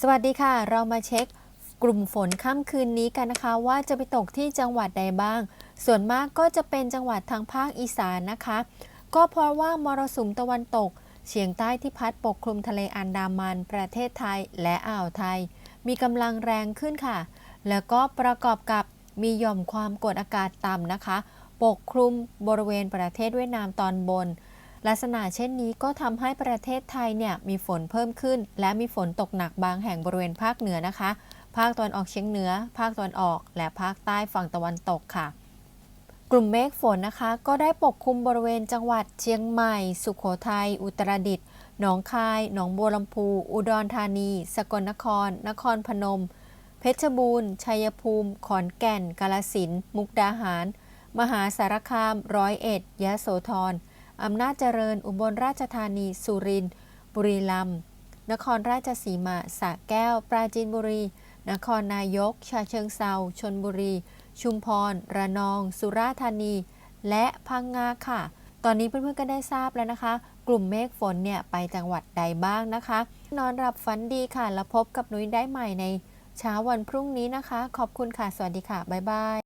สวัสดีค่ะ เรามาเช็คกลุ่มฝนค่ำคืนนี้กันนะคะ ว่าจะไปตกที่จังหวัดใดบ้าง ส่วนมากก็จะเป็นจังหวัดทางภาคอีสานนะคะ ก็เพราะว่ามรสุมตะวันตก เฉียงใต้ที่พัดปกคลุมทะเลอันดามัน ประเทศไทยและอ่าวไทย มีกำลังแรงขึ้นค่ะ แล้วก็ประกอบกับมีหย่อมความกดอากาศต่ำนะคะ ปกคลุมบริเวณประเทศเวียดนามตอนบน ลักษณะเช่นนี้ก็ทำให้ประเทศไทยเนี่ยมีฝนเพิ่มขึ้น และมีฝนตกหนักบางแห่งบริเวณภาคเหนือนะคะ ภาคตะวันออกเฉียงเหนือ ภาคตะวันออก และภาคใต้ฝั่งตะวันตกค่ะ กลุ่มเมฆฝนนะคะ ก็ได้ปกคลุมบริเวณจังหวัดเชียงใหม่ สุขโขทัย อุตรดิตถ์ หนองคาย หนองบัวลำพู อุดรธานี สกลนคร นครพนม เพชรบูรณ์ ชัยภูมิ ขอนแก่น กาฬสินธุ์มุกดาหาร มหาสารคาม ร้อยเอ็ด ยะโสธร อำนาจเจริญ อุบลราชธานี สุรินทร์ บุรีรัมย์ นครราชสีมา สระแก้ว ปราจีนบุรี นครนายก ชาเชิงเซา ชนบุรี ชุมพร ระนอง สุราษฎร์ธานี และพังงาค่ะ ตอนนี้เพื่อนๆก็ได้ทราบแล้วนะคะ กลุ่มเมฆฝนเนี่ยไปจังหวัดใดบ้างนะคะ นอนหลับฝันดีค่ะ แล้วพบกับนุ้ยได้ใหม่ในเช้าวันพรุ่งนี้นะคะ ขอบคุณค่ะ สวัสดีค่ะ บ๊ายบาย